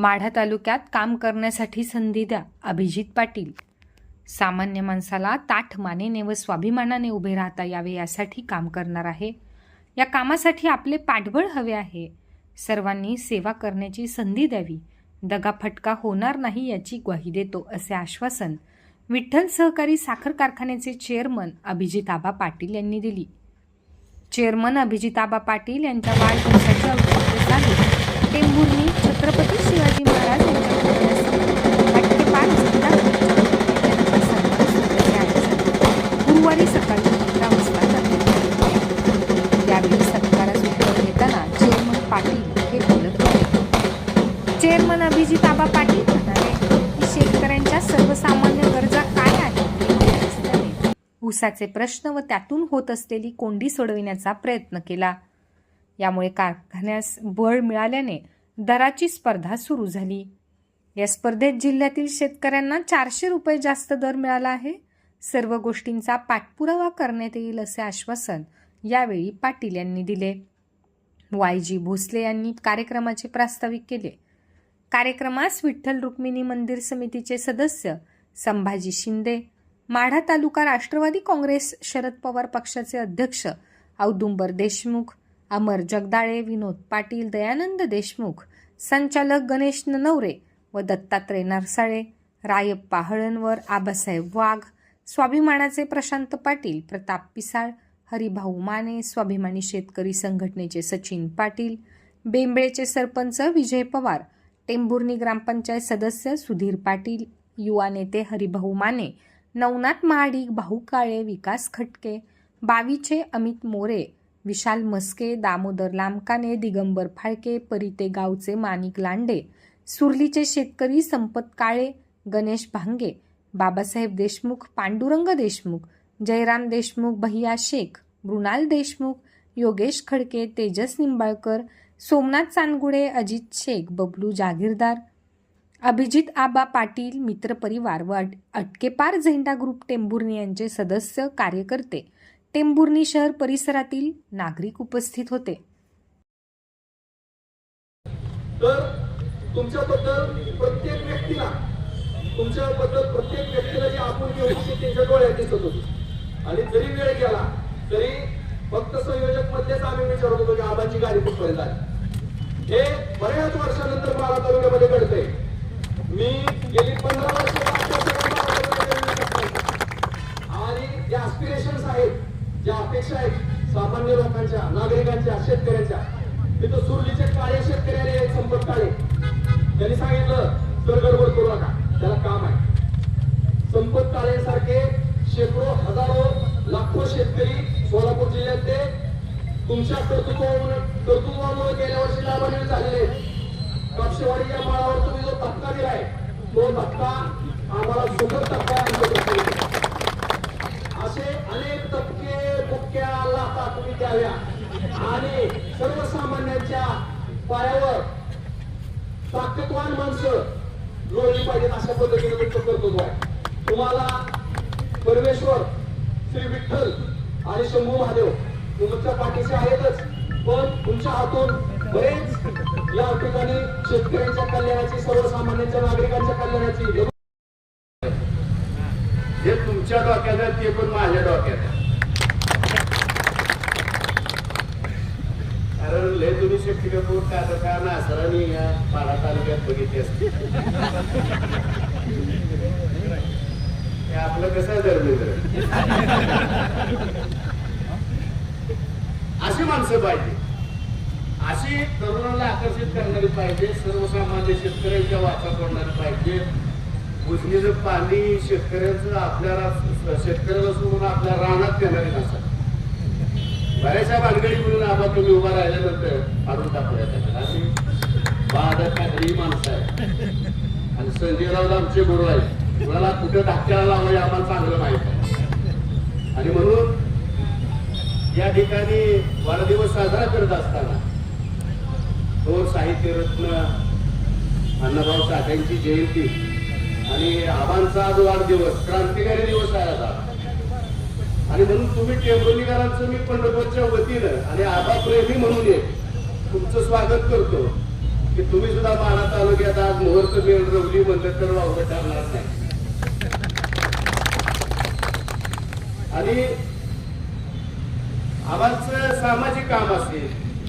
माढा तालुक्यात काम करण्यासाठी संधी द्या अभिजित पाटील. सामान्य माणसाला ताठ मानेने व स्वाभिमानाने उभे राहता यावे यासाठी काम करणार आहे. या कामासाठी आपले पाठबळ हवे आहे. सर्वांनी सेवा करण्याची संधी द्यावी. दगाफटका होणार नाही याची ग्वाही देतो असे आश्वासन विठ्ठल सहकारी साखर कारखान्याचे चेअरमन अभिजिताबा पाटील यांनी दिली. चेअरमन अभिजिताबा पाटील यांच्या वाढदिवसाच्या औचित्यासाठी टेंभुर्णी छत्रपती शिवाजी महाराज यांच्या पाच गुरुवारी सकाळी अकरा वाजता सत्कारास उत्तर घेताना चेअरमन पाटील हे बोलत होते. चेअरमन अभिजित आबा पाटील म्हणाले की शेतकऱ्यांच्या सर्वसामान्य गरजा काय आहेत? ऊसाचे प्रश्न व त्यातून होत असलेली कोंडी सोडविण्याचा प्रयत्न केला. यामुळे कारखान्यास बळ मिळाल्याने दराची स्पर्धा सुरू झाली. या स्पर्धेत जिल्ह्यातील शेतकऱ्यांना चारशे रुपये जास्त दर मिळाला आहे. सर्व गोष्टींचा पाठपुरावा करण्यात येईल असे आश्वासन यावेळी पाटील यांनी दिले. वाय जी भोसले यांनी कार्यक्रमाचे प्रास्ताविक केले. कार्यक्रमास विठ्ठल रुक्मिणी मंदिर समितीचे सदस्य संभाजी शिंदे माढा तालुका राष्ट्रवादी काँग्रेस शरद पवार पक्षाचे अध्यक्ष औदुंबर देशमुख अमर जगदाळे विनोद पाटील दयानंद देशमुख संचालक गणेश ननवरे व दत्तात्रय नरसाळे रायप्पा हळणवर आबासाहेब वाघ स्वाभिमानाचे प्रशांत पाटील प्रताप पिसाळ हरिभाऊ माने स्वाभिमानी शेतकरी संघटनेचे सचिन पाटील बेंबळेचे सरपंच विजय पवार टेंभुर्णी ग्रामपंचायत सदस्य सुधीर पाटील युवा नेते हरिभाऊ माने नवनाथ महाडिक भाऊ काळे विकास खटके बावीचे अमित मोरे विशाल मस्के दामोदर लामकाने दिगंबर फाळके परिते गावचे माणिक लांडे सुरलीचे शेतकरी संपत काळे गणेश भांगे बाबासाहेब देशमुख पांडुरंग देशमुख जयराम देशमुख भैया शेख मृणाल देशमुख योगेश खडके तेजस निंबाळकर सोमनाथ चांदगुडे अजित शेख बबलू जागीरदार अभिजित आबा पाटील मित्रपरिवार व अट- अटकेपार झेंडा ग्रुप टेंभुर्णी यांचे सदस्य कार्यकर्ते टेंभुर्णी शहर परिसरातील नागरिक उपस्थित होते. तर तुमच्याबद्दल प्रत्येक व्यक्तीला तुमच्याबद्दल प्रत्येक व्यक्तीला जी आपण होती त्यांच्या डोळ्यात दिसत होती. आणि जरी वेळ गेला तरी फक्त संयोजक मध्येच आम्ही विचारत होतो की आबांची गाडी कुठपर्यंत आली? हे बऱ्याच वर्षानंतर माला तालुक्यामध्ये घडतंय. मी गेली पंधरा वर्ष आणि जे ऍस्पिरेशन्स आहेत ज्या अपेक्षा आहेत सामान्य लोकांच्या नागरिकांच्या शेतकऱ्यांच्या तिथं सुरलीचे काळे शेतकरी आले आहेत, संपत काळे त्यांनी सांगितलं तर गडबड करू नका त्याला काम आहे. संपत काळेसारखे शेकडो हजारो लाखो शेतकरी सोलापूर जिल्ह्यातले तुमच्या कर्तृत्वामुळे कर्तृत्वामुळे गेल्या वर्षी लाभान्वित झालेले कापशेवाडीच्या माळावर तुम्ही जो धक्का दिलाय तो धक्का आम्हाला सुखद धक्का आहे आमच्या दृष्टीने. असे अनेक टपके बुक्क्या लाटा तुम्ही द्याव्या आणि सर्वसामान्यांच्या पायावर ताकदवान माणसं लोळली पाहिजेत अशा पद्धतीने तुमचं कर्तृत्व आहे तुम्हाला परमेश्वर श्री विठ्ठल आणि शंभू महादेव तुमच्या पाठीशी आहेतच. पण तुमच्या हातून बरेच या ठिकाणी शेतकऱ्यांच्या कल्याणाची सर्वसामान्यांच्या नागरिकांच्या कल्याणाची जे तुमच्या डोक्यात आहे ते पण माझ्या डोक्यात आहे कारण लय तुम्ही शेतकरी का का नासरानी या पाडा तालुक्यात बघितली असते हे आपलं कसं आहे अशी माणसं पाहिजे. अशी तरुणाला आकर्षित करणारी पाहिजे सर्वसामान्य शेतकऱ्यांच्या वाचा पडणारी पाहिजे. उजनीचं पाणी शेतकऱ्यांचं आपल्याला शेतकऱ्याला सोडून आपल्या रानात देणारी नसतात. बऱ्याचशा भानगडी म्हणून आबा तुम्ही उभा राहिल्यानंतर काढून टाकूया त्याच्यात आम्ही बहादर माणसं आहे आणि संजयराव आमचे गुरु आहेत. कुणाला कुठं धक्क्याला लावाय आम्हाला चांगलं माहीत आणि म्हणून या ठिकाणी वाढदिवस साजरा करत असताना थोर साहित्य रत्न अण्णाभाऊ साठ्यांची जयंती आणि आबांचा आज वाढदिवस क्रांतिकारी दिवस आहे आता आणि म्हणून तुम्ही टेंबोलीकरांचं मी पंढरपूरच्या वतीनं आणि आबा प्रेमी म्हणून एक तुमचं स्वागत करतो की तुम्ही सुद्धा माना तालुक्यात आज मुहूर्त मिळून रवली म्हणलं तर वावगं ठरणार नाही. आणि आवाजचं सामाजिक काम असेल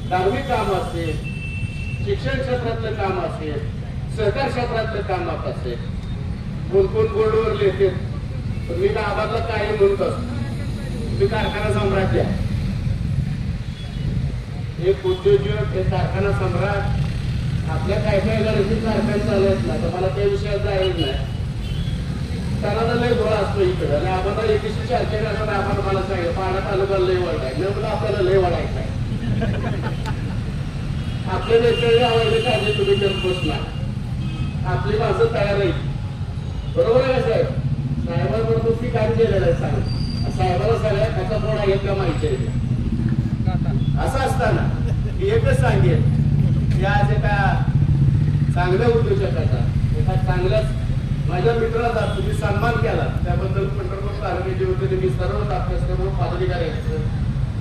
धार्मिक काम असेल शिक्षण क्षेत्रातलं काम असेल सहकार क्षेत्रातलं काम असेल. कोण कोण बोर्डवर लिहिते पण मी तर आबादला काय म्हणतो. तुम्ही कारखाना सम्राट द्या एक उद्योजक हे कारखाना सम्राट. आपल्या काय काय गरजेचे कारखाने चालू आहेत ना तर मला त्या विषयात जायचं नाही त्याला तर लय गोळा असतो इकडं आणि आम्हाला एकशे चारशे असं आम्हाला मला सांगितलं पाण्यात तालुक्याला लय वाढाय आहे. नाही आपल्याला लय वाढायचं आहे. आपले नेते आवडले पाहिजे तुम्ही करत बसला आपली माणसं तयार आहे बरोबर आहे का साहेब? साहेबांबरोबर तुम्ही काम केलेलं आहे साहेब. साहेबाला सगळ्या खाचा फोडा येत का माहिती आहे असं असताना मी एकच सांगेल की आज एका चांगल्या उद्योजकाचा एका चांगल्याच माझ्या मित्राला तुम्ही सन्मान केला. त्याबद्दल पंढरपूर तालुक्याचे जे होते मी सर्व आपल्या सर्व पदाधिकाऱ्यांचं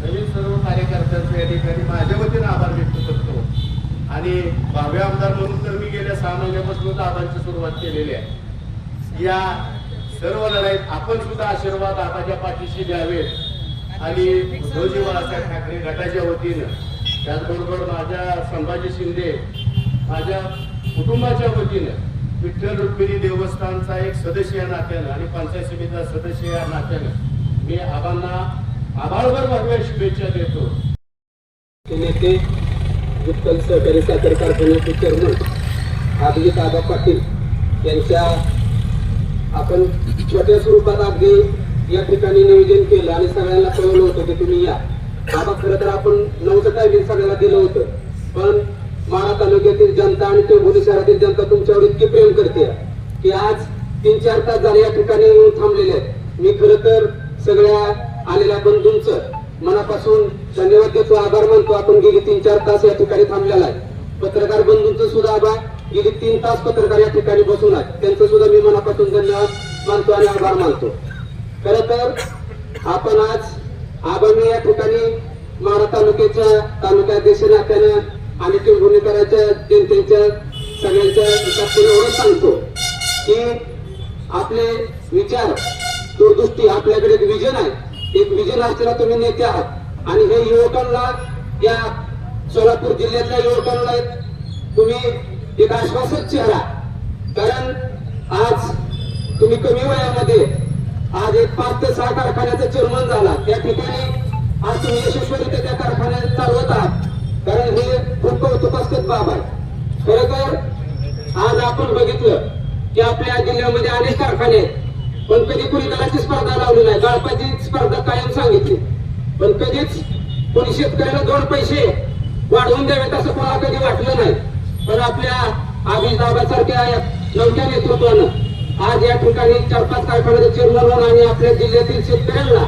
नवीन सर्व कार्यकर्त्यांचं या ठिकाणी माझ्या वतीनं आभार व्यक्त करतो. आणि भावी आमदार म्हणून तर मी गेल्या सहा महिन्यापासून आबांची सुरुवात केलेली आहे. या सर्व लढाईत आपण सुद्धा आशीर्वाद आबाच्या पाठीशी द्यावेत. आणि उद्धवजी बाळासाहेब ठाकरे गटाच्या वतीनं त्याचबरोबर माझ्या संभाजी शिंदे माझ्या कुटुंबाच्या वतीनं विठ्ठल रुक्मिणी देवस्थानचा एक सदस्य या नात्यानं आणि पंचायत समितीचा सदस्य या नात्यानं मी आबांना आभाळभर भरव्या शुभेच्छा देतो. नेते विठ्ठल सहकारी साखर कारखान्याचे चेअरमन अभिजित आबा पाटील यांच्या आपण छोट्या स्वरूपात अगदी या ठिकाणी नियोजन केलं आणि सगळ्यांना कळवलं होतं की तुम्ही या. बाबा खरं तर आपण नऊचं टायमिंग सगळ्यांना दिलं होतं पण माळा तालुक्यातील जनता आणि टेंभुली शहरातील जनता तुमच्यावर इतकी प्रेम करते की आज तीन चार तास झाले या ठिकाणी येऊन थांबलेले आहेत. मी खरं तर सगळ्या आलेल्या बंधूंचं मनापासून धन्यवाद देतो आभार मानतो. आपण गेली तीन चार तास या ठिकाणी थांबलेला आहे. पत्रकार बंधूंचं सुद्धा आभार. गेली तीन तास पत्रकार या ठिकाणी बसून आहेत. त्यांचं सुद्धा मी मनापासून धन्यवाद मानतो आणि आभार मानतो. खर तर आपण आज आबामी या ठिकाणी मारा तालुक्याच्या तालुक्याध्यक्ष नात्यानं आणि टिंबुणीकरांच्या जनतेच्या सगळ्यांच्या हितातून एवढं सांगतो की आपले विचार दूरदृष्टी आपल्याकडे एक विजन आहे. एक विजन असलेला तुम्ही नेते आहात. आणि हे युवकांना या सोलापूर जिल्ह्यातल्या युवकांना तुम्ही एक आश्वासक चेहरा. कारण आज तुम्ही कमी वयामध्ये आज एक पाच ते सहा कारखान्याचा चेअरमन झाला. त्या ठिकाणी आज तुम्ही यशस्वीरित्या त्या कारखान्यात चालवत आहात. कारण हे खूप कौतुकास्पद बाब आहे. खर तर आज आपण बघितलं की आपल्या जिल्ह्यामध्ये अनेक कारखाने आहेत. पण कधी कुणी दलाची स्पर्धा लावली नाही. गाळपाची स्पर्धा कायम सांगितली. पण कधीच कोणी शेतकऱ्याला दोन पैसे वाढवून द्यावेत असं कोणाला कधी वाटलं नाही. पण आपल्या अभिजाबासारख्या नवख्या नेतृत्वानं आज या ठिकाणी चार पाच कारखान्याचे चेअरमन आणि आपल्या जिल्ह्यातील शेतकऱ्यांना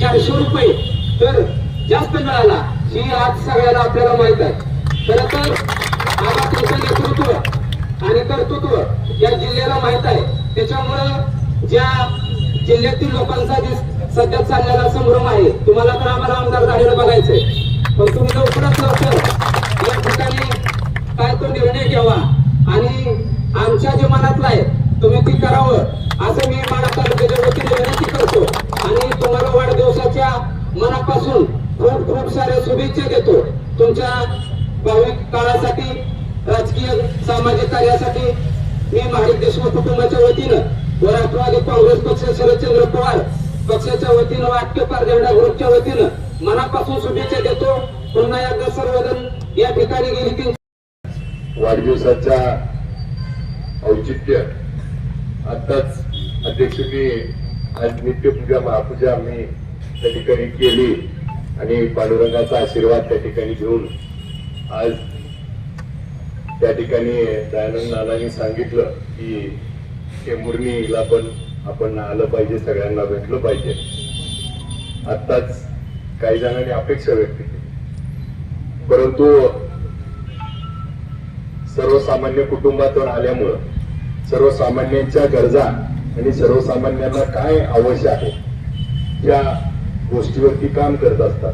चारशे रुपये तर जास्त मिळाला. ही आज सगळ्याला आपल्याला माहीत आहे. खर तर आज तुमचं नेतृत्व आणि कर्तृत्व या जिल्ह्याला माहीत आहे. त्याच्यामुळं ज्या जिल्ह्यातील लोकांचा जे सध्या चाललेला संभ्रम आहे तुम्हाला तर आम्हाला आमदार झालेलं बघायचंय. पण तुम्ही लवकरात लवकर या ठिकाणी काय तो निर्णय घ्यावा आणि आमच्या जे मनातलं आहे तुम्ही ती करावं असं मी मला तालुक्याच्या वतीने विनंती करतो आणि तुम्हाला वाढदिवसाच्या मनापासून खूप खूप साऱ्या शुभेच्छा देतो तुमच्या भाविक काळासाठी राजकीय सामाजिक कार्यासाठी मी महाडिक देशमुख कुटुंबाच्या वतीनं व राष्ट्रवादी काँग्रेस पक्ष शरदचंद्र पवार पक्षाच्या वतीनं व ग्रुपच्या वतीनं मनापासून शुभेच्छा देतो. पुन्हा एकदा सर्वजण या ठिकाणी गेली तीन वाढदिवसाच्या औचित्य. आताच अध्यक्षांनी आज नित्यपूजा महापूजा आम्ही त्या ठिकाणी केली आणि पांडुरंगाचा आशीर्वाद त्या ठिकाणी घेऊन आज त्या ठिकाणी दयानंद नानांनी सांगितलं की टेंभुर्णीला पण आपण आलं पाहिजे सगळ्यांना भेटलं पाहिजे. आत्ताच काही जणांनी अपेक्षा व्यक्त केली. परंतु सर्वसामान्य कुटुंबातून आल्यामुळं सर्वसामान्यांच्या गरजा आणि सर्वसामान्यांना काय आवश्यक आहे या गोष्टीवरती काम करत असतात.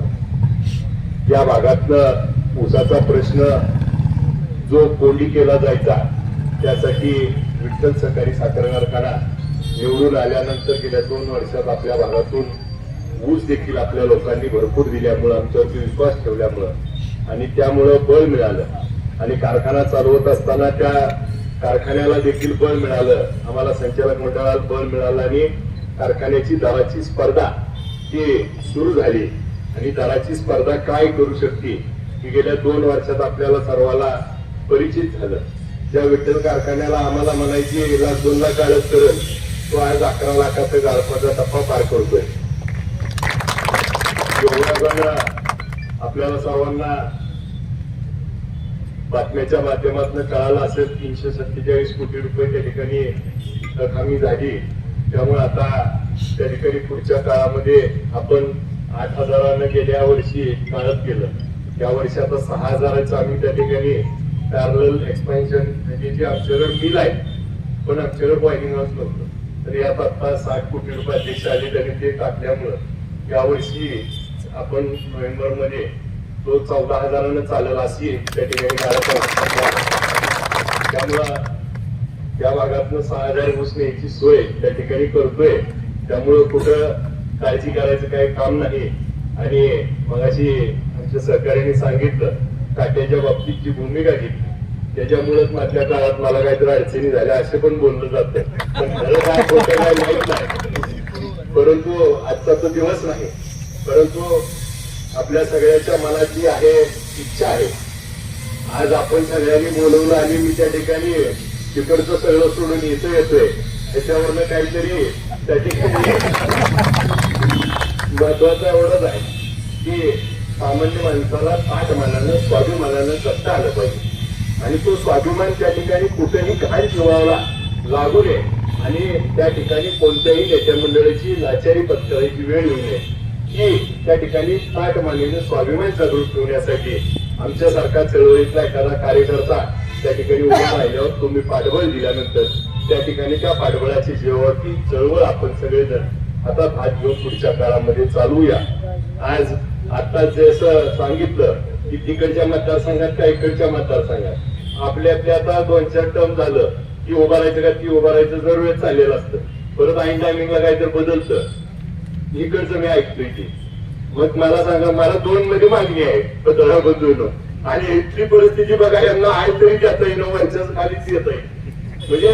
या भागातलं ऊसाचा प्रश्न जो कोंडी केला जायचा त्यासाठी विठ्ठल सहकारी साखर कारखाना निवडून आल्यानंतर गेल्या दोन वर्षात आपल्या भागातून ऊस देखील आपल्या लोकांनी भरपूर दिल्यामुळं आमच्यावरती विश्वास ठेवल्यामुळं आणि त्यामुळं बळ मिळालं. आणि कारखाना चालवत असताना त्या कारखान्याला देखील बळ मिळालं. आम्हाला संचालक मंडळाला बळ मिळालं आणि कारखान्याची दराची स्पर्धा ही सुरू झाली. आणि दराची स्पर्धा काय करू शकते ही गेल्या दोन वर्षात आपल्याला सर्वाला परिचित झालं. ज्या विठ्ठल कारखान्याला आम्हाला म्हणायची लाख दोन लाख काढत करत तो आज अकरा लाखाचा गाळपाचा टप्पा पार करतोय. एवढ्या आपल्याला सर्वांना बातम्याच्या माध्यमातून कळालं असेल तीनशे सत्तेचाळीस कोटी रुपये त्या ठिकाणी हमी झाली. त्यामुळे आता त्या ठिकाणी पुढच्या काळामध्ये आपण आठ हजारानं गेल्या वर्षी काढत गेलं. या वर्षी आता सहा हजाराचं आम्ही त्या ठिकाणी पॅरल एक्सपेन्शन म्हणजे जे अक्षरं मिल आहे पण अक्षरं बॉइलिंग हाऊस नव्हतं. तर यात आता साठ कोटी रुपये अध्यक्ष आले त्यांनी ते टाकल्यामुळं यावर्षी आपण नोव्हेंबरमध्ये तो चौदा हजारानं चालेल अशी त्या ठिकाणी त्यामुळं त्या भागातनं सहा हजार ऊस न्यायची सोय त्या ठिकाणी करतोय. त्यामुळं कुठं काळजी करायचं काही काम नाही. आणि मगाशी आमच्या सहकार्याने सांगितलं काट्याच्या बाबतीत जी भूमिका घेतली त्याच्यामुळेच मधल्या काळात मला काहीतरी अडचणी झाल्या असे पण बोललं जातं. पण खरं काय खोटं काय माहीत नाही. परंतु आजचा तो दिवस नाही. परंतु आपल्या सगळ्याच्या मनात जी आहे इच्छा आहे. आज आपण सगळ्यांनी बोलवलं आणि मी त्या ठिकाणी तिकडचं सगळं सोडून इथं येतोय. त्याच्यावरनं काहीतरी त्या ठिकाणी महत्वाचं एवढंच आहे की सामान्य माणसाला ताट मानानं स्वाभिमानानं सत्ता आलं पाहिजे. आणि तो स्वाभिमान त्या ठिकाणी कुठेही काय जीवाला लागू नये. आणि त्या ठिकाणी कोणत्याही नेत्या मंडळीची लाचारी पत्करायची वेळ येऊ नये. ही त्या ठिकाणी ताट मानेनं स्वाभिमान जागृत ठेवण्यासाठी आमच्यासारखा चळवळीतला एखादा कार्यकर्ता त्या ठिकाणी उभा राहिल्यावर तुम्ही पाठबळ दिल्यानंतर त्या ठिकाणी त्या पाठबळाची जेव्हावरती चळवळ आपण सगळेजण हातात हात घेऊन पुढच्या काळामध्ये चालूया. आज आता जसं सांगितलं की तिकडच्या मतदारसंघात का इकडच्या मतदारसंघात? आपल्यातल्या आता दोन चार टर्म झालं. की उभा राहायचं का ती उभा राहायचं जर वेळ चाललेलं असतं. परत ऐन टायमिंगला काहीतरी बदलतं. इकडचं मी ऐकतोय की. मग मला सांगा मला दोन मध्ये मागणी आहे पतळा आणि इथली परिस्थिती बघा यांना आहे तरी जाता येणं वरच्या खालीच येत आहे म्हणजे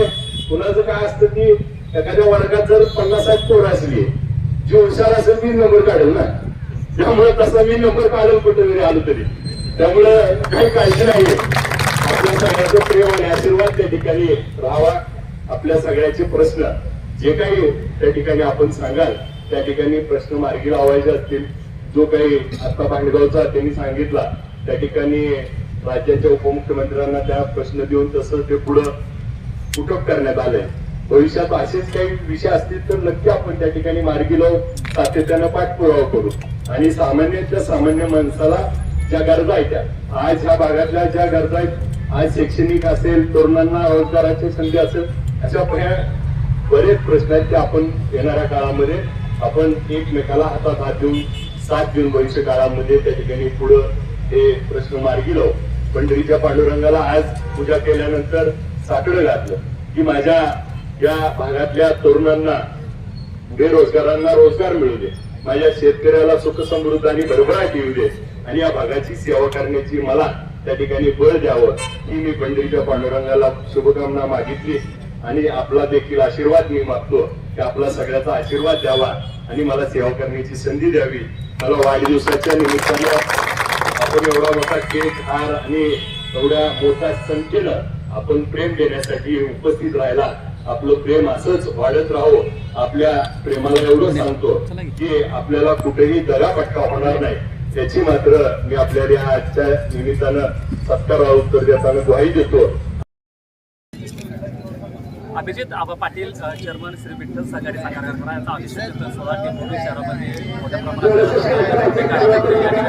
कुणाचं काय असतं की एखाद्या वर्गात जर पन्नास साठ पोरं असली जी हुशार असेल मी नंबर काढेल ना. त्यामुळे तसा मी नंबर काढेल कुठे जरी आलो तरी. त्यामुळं काही काळजी नाहीये. आपल्या सगळ्याचं प्रेम आणि आशीर्वाद त्या ठिकाणी राहावा. आपल्या सगळ्याचे प्रश्न जे काही हो, त्या ठिकाणी आपण सांगाल. त्या ठिकाणी प्रश्न मार्गी लावायचे असतील. जो काही आता भांडगावचा त्यांनी सांगितला त्या ठिकाणी राज्याच्या उपमुख्यमंत्र्यांना त्या प्रश्न देऊन तसं ते पुढं उठक करण्यात आलंय. भविष्यात असेच काही विषय असतील तर नक्की आपण त्या ठिकाणी मार्गी लावून सातत्यानं पाठपुरावा करू. आणि सामान्यातल्या सामान्य माणसाला ज्या गरजा आहेत त्या आज ह्या भागातल्या ज्या गरजा आहेत आज शैक्षणिक असेल तरुणांना रोजगाराची संधी असेल अशा बऱ्याच बरेच प्रश्न आहेत ते आपण येणाऱ्या काळामध्ये आपण एकमेकाला हातात हात देऊन साथ देऊन भविष्य काळामध्ये त्या ठिकाणी पुढं हे प्रश्न मार्गी लावू पंढरीच्या पांडुरंगाला आज पूजा केल्यानंतर साकडं घातलं. की माझ्या या भागातल्या तरुणांना बेरोजगारांना रोजगार मिळू दे. माझ्या शेतकऱ्याला सुख समृद्ध आणि भरभराट येऊ दे. आणि या भागाची सेवा करण्याची मला त्या ठिकाणी बळ द्यावं ही मी पंढरीच्या पांडुरंगाला शुभकामना मागितली. आणि आपला देखील आशीर्वाद मी मागतो. की आपला सगळ्याचा आशीर्वाद द्यावा आणि मला सेवा करण्याची संधी द्यावी. मला वाढदिवसाच्या निमित्तानं आपण एवढा मोठा केक हार आणि एवढ्या मोठ्या संख्येनं आपण प्रेम देण्यासाठी उपस्थित राहिला आपलं प्रेम असंच वाढत राहो. आपल्या प्रेमाला एवढं सांगतो की. आपल्याला कुठेही दगापटका होणार नाही. त्याची मात्र मी आपल्याला आजच्या निमित्तानं सत्काराला उत्तर देताना ग्वाही देतो. अभिजित आबा पाटील चेअरमन श्री विठ्ठल सहकारी साखर कारखाना यांचा अभिषेक सोळा ते शहरामध्ये मोठ्या प्रमाणात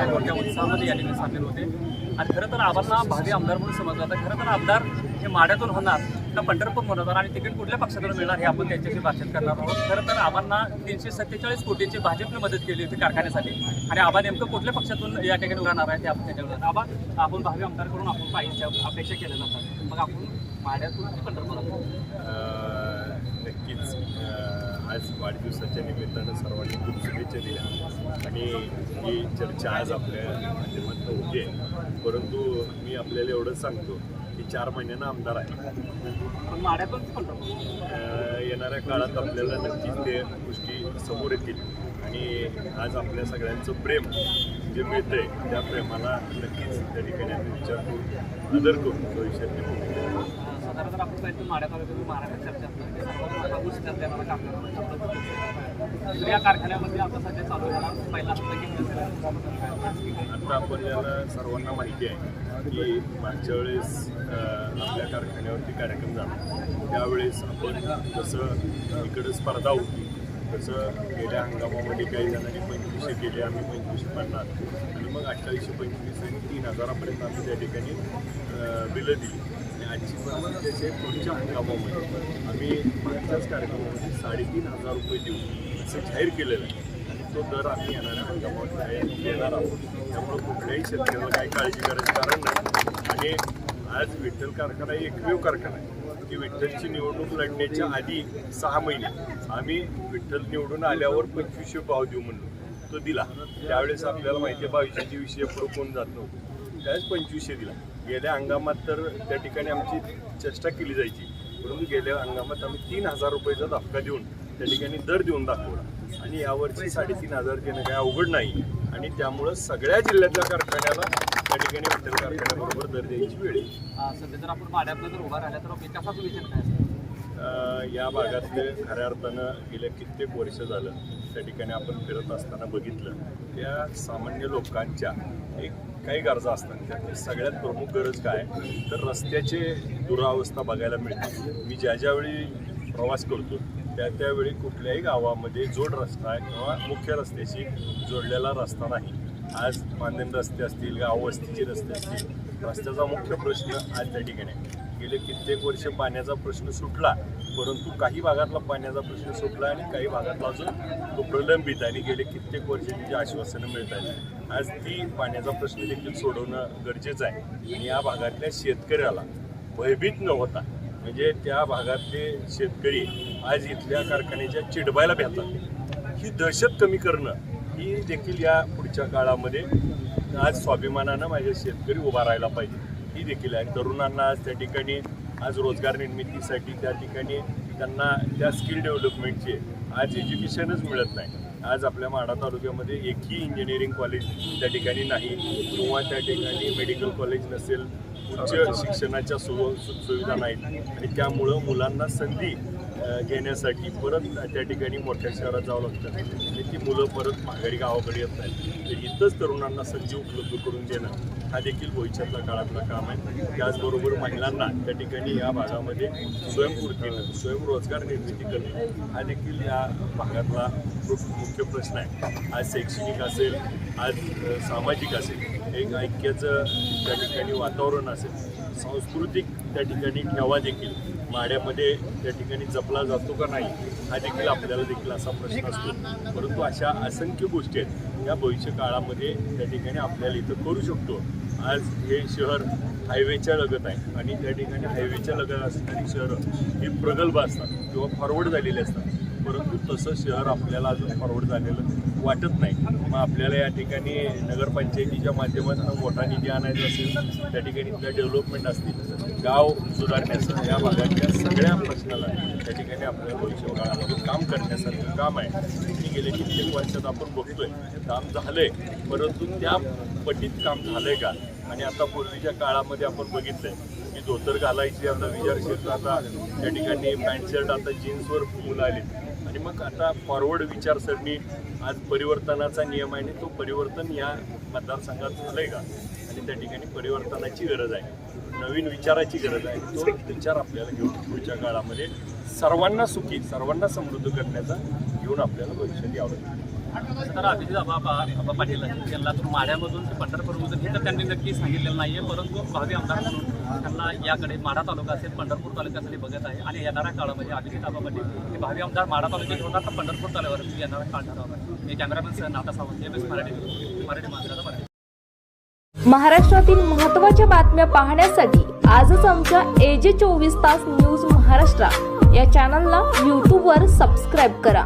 मोठ्या उत्साहामध्ये या ठिकाणी सामील होते. आणि खरं तर आबांना भावी आमदार म्हणून समजलं जातं. खरं तर आमदार हे माड्यातून होणार का पंढरपूर होणार आणि तिकीट कुठल्या पक्षाकडून मिळणार हे आपण त्यांच्याशी बातचीत करणार आहोत. खरं तर आबांना तीनशे सत्तेचाळीस कोटीची भाजपने मदत केली होती कारखान्यासाठी. आणि आबा नेमकं कुठल्या पक्षातून या ठिकाणी उभारणार आहे ते आपण त्यांच्याकडे आबा आपण भावी आमदारकडून आपण पाहिजे अपेक्षा केल्या जातात. मग आपण नक्कीच. आज वाढदिवसाच्या निमित्तानं सर्वांनी खूप शुभेच्छा दिल्या. आणि ही चर्चा आज आपल्या माध्यमातून होते. परंतु मी आपल्याला एवढंच सांगतो की चार महिन्यानं आमदार आहे. येणाऱ्या काळात आपल्याला नक्कीच ते गोष्टी समोर येतील. आणि आज आपल्या सगळ्यांचं प्रेम जे मिळतंय त्या प्रेमाला नक्कीच त्या ठिकाणी आम्ही विचार करू आदर करू भविष्यात जर आपण काहीतरी माड्या तालुक्यात महाराष्ट्रात चर्चा करतो सर्वात मोठा या कारखान्यामध्ये आता सध्या चालू झाला पहिला हप्ता किती असेल? आपल्याला सर्वांना माहिती आहे की मागच्या वेळेस आपल्या कारखान्यावरती कार्यक्रम झाला. त्यावेळेस आपण जसं इकडं स्पर्धा होती तसं गेल्या हंगामामध्ये काही जणांनी पंचवीसशे केले आम्ही पंचवीसशे पन्नास. आणि मग अठ्ठावीसशे पंचवीस आणि तीन हजारापर्यंत आम्ही त्या ठिकाणी बिलं दिली. आजची परिस्थिती अशी आहे पुढच्या हंगामामध्ये आम्ही मागच्याच कार्यक्रमामध्ये साडेतीन हजार रुपये देऊ असं जाहीर केलेलं आहे. आणि तो दर आम्ही येणाऱ्या हंगामामध्ये देणार आहोत. त्यामुळे कुठल्याही शेतकऱ्याला काही काळजी करायचं कारण नाही. आणि आज विठ्ठल कारखाना एकमेव कारखाना आहे. की विठ्ठलची निवडणूक लढण्याच्या आधी सहा महिने आम्ही विठ्ठल निवडून आल्यावर पंचवीसशे भाव देऊ म्हणलो तो दिला. त्यावेळेस आपल्याला माहिती आहे बावीसशेची विषय पुढं कोण जात नव्हतं. त्यावेळेस पंचवीसशे दिला. गेल्या हंगामात तर त्या ठिकाणी आमची चेष्टा केली जायची. परंतु गेल्या हंगामात आम्ही तीन हजार रुपयाचा धक्का देऊन त्या ठिकाणी दर देऊन दाखवला. आणि यावरची साडेतीन हजार देणं काय अवघड नाही. आणि त्यामुळं सगळ्या जिल्ह्यातल्या कारखान्याला त्या ठिकाणी विठ्ठल कारखान्याबरोबर दर द्यायची वेळ सध्या जर आपण जर उभा राहिला तर विकासाचं काय या भागातले खऱ्या अर्थानं गेल्या कित्येक वर्ष झालं त्या ठिकाणी आपण फिरत असताना बघितलं त्या सामान्य लोकांच्या एक काही गरजा असतात. त्यातली सगळ्यात प्रमुख गरज काय? तर रस्त्याचे दुरावस्था बघायला मिळते. मी ज्या ज्यावेळी प्रवास करतो त्या त्यावेळी कुठल्याही गावामध्ये जोड रस्ता आहे किंवा मुख्य रस्त्याशी जोडलेला रस्ता नाही. आज मानधन रस्ते असतील गाव वस्तीचे रस्ते असतील रस्त्याचा मुख्य प्रश्न आज त्या ठिकाणी गेले कित्येक वर्ष पाण्याचा प्रश्न सुटला परंतु काही भागातला पाण्याचा प्रश्न सुटला आणि काही भागातला अजून तो प्रलंबित आहे आणि गेले कित्येक वर्ष तिची आश्वासनं मिळत आहेत. आज ती पाण्याचा प्रश्न देखील सोडवणं गरजेचं आहे. आणि या भागातल्या शेतकऱ्याला भयभीत न होता म्हणजे त्या भागातले शेतकरी आज इथल्या कारखान्याच्या चिडबायला भेटतात ही दहशत कमी करणं ही देखील या पुढच्या काळामध्ये आज स्वाभिमानानं माझे शेतकरी उभा राहायला पाहिजे. ही देखील आहे. तरुणांना आज त्या ठिकाणी आज रोजगार निर्मितीसाठी त्या ठिकाणी त्यांना त्या स्किल डेव्हलपमेंटचे आज एज्युकेशनच मिळत नाही. आज आपल्या माढा तालुक्यामध्ये एकही इंजिनिअरिंग कॉलेज त्या ठिकाणी नाही. किंवा त्या ठिकाणी मेडिकल कॉलेज नसेल उच्च शिक्षणाच्या सु सुविधा नाहीत. आणि त्यामुळं मुलांना संधी घेण्यासाठी परत त्या ठिकाणी मोठ्या शहरात जावं लागतं. आणि ती मुलं परत माघारी गावाकडे येत नाहीत. तर इथंच तरुणांना संधी उपलब्ध करून देणं हा देखील भविष्यातला काळातला काम आहे. त्याचबरोबर महिलांना त्या ठिकाणी या भागामध्ये स्वयंपूर्तीनं स्वयंरोजगार निर्मिती करणे हा देखील या भागातला खूप मुख्य प्रश्न आहे. आज शैक्षणिक असेल आज सामाजिक असेल एक ऐक्याचं त्या ठिकाणी वातावरण असेल सांस्कृतिक त्या ठिकाणी ठेवा देखील. माड्यामध्ये त्या ठिकाणी जपला जातो का नाही हा देखील आपल्याला देखील असा प्रश्न असतो. परंतु अशा असंख्य गोष्टी आहेत या भविष्य काळामध्ये त्या ठिकाणी आपल्याला इथं करू शकतो. आज हे शहर हायवेच्या लगत आहे आणि त्या ठिकाणी हायवेच्या लगत असणारी शहरं ही प्रगल्भ असतात किंवा फॉरवर्ड झालेली असतात. परंतु तसं शहर आपल्याला अजून फॉरवर्ड झालेलं वाटत नाही. मग आपल्याला या ठिकाणी नगरपंचायतीच्या माध्यमातून मोठा निधी आणायचा असेल त्या ठिकाणी त्या डेव्हलपमेंट असतील गाव सुधारण्याचं या भागातल्या सगळ्या प्रश्नाला त्या ठिकाणी आपल्याला भविष्य काळामध्ये काम करण्यासारखं काम आहे. मी गेले कित्येक वर्षात आपण बघतोय काम झालंय परंतु त्या पटीत काम झालंय का? आणि आता पूर्वीच्या काळामध्ये आपण बघितलंय की धोतर घालायची आता विचार आता त्या ठिकाणी पॅन्ट शर्ट आता जीन्सवर मुलं आली. आणि मग आता फॉरवर्ड विचारसरणी आज परिवर्तनाचा नियम आहे आणि तो परिवर्तन या मतदारसंघात झालंय का? आणि त्या ठिकाणी परिवर्तनाची गरज आहे. नवीन विचाराची गरज आहे. तो विचार आपल्याला घेऊन पुढच्या काळामध्ये सर्वांना सुखी सर्वांना समृद्ध करण्याचा घेऊन आपल्याला भविष्यात यावं लागेल. तर अभिजित आबा आबा- पाटील आहेत. यांना तर माढ्यामधून ते पंढरपूरमधून हे तर त्यांनी नक्की सांगितलेलं नाही आहे परंतु भावी आमदार म्हणून त्यांना याकडे माढा तालुका असेल पंढरपूर तालुक्यासाठी बघत आहे आणि येणाऱ्या काळामध्ये अभिजित आबा पाटील हे भावी आमदार माढा तालुक्यात होणार तर पंढरपूर तालुक्यावर येणारा काळ ठरवणार मी कॅमेरामॅन सह नाता सावंत एम एस मराठी मराठी माणसाचा मराठी महाराष्ट्रातील महत्त्वाच्या बातम्या पाहण्यासाठी आजच आमच्या एजे चोवीस तास न्यूज महाराष्ट्र या चॅनलला यूट्यूबवर सबस्क्राईब करा